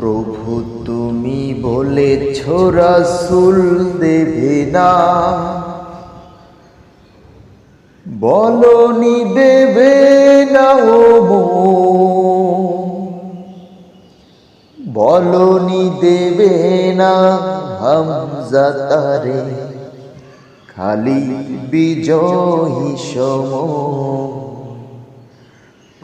প্রভু, তুমি বলেছ রাসুল দেবে না। বলনি দেবে না ও। বলনি দেবে না হামজা তারে। খালি বিজয়ী সম।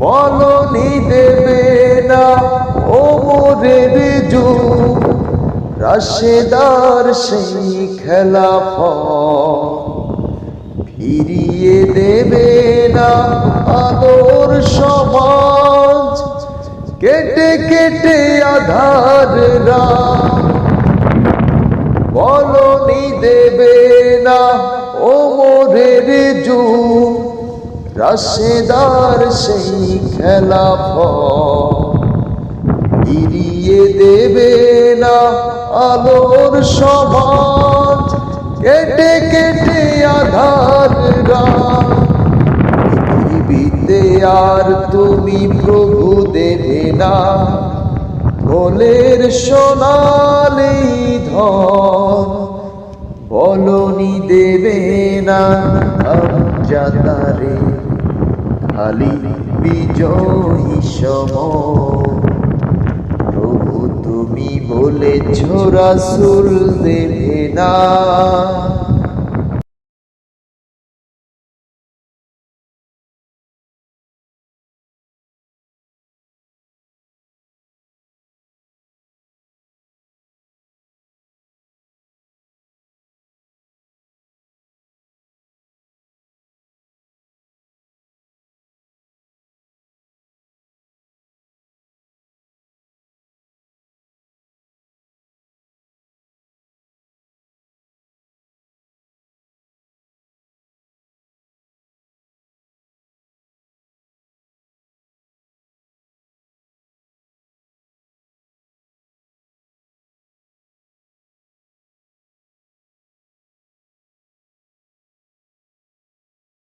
বলনি দেবে না ও মোরের রাশেদার সেই খেলা ফিরিয়ে দেবে না আলোর সমাজ। কেটে কেটে আধার না বলনি দেবে না ও মোরের যুগ। রাশেদার সেই খেলা ফিরিয়ে দেবে না আলোর সমাজ। কেটে কেটে আধার পৃথিবীতে আর তুমি প্রভু দেবে না। কোলের সোনালি ধন। বলনি দেবে না। জাতারে খালি বিজয়ী সম। প্রভু তুমি বলেছ রাসুল দেবে না।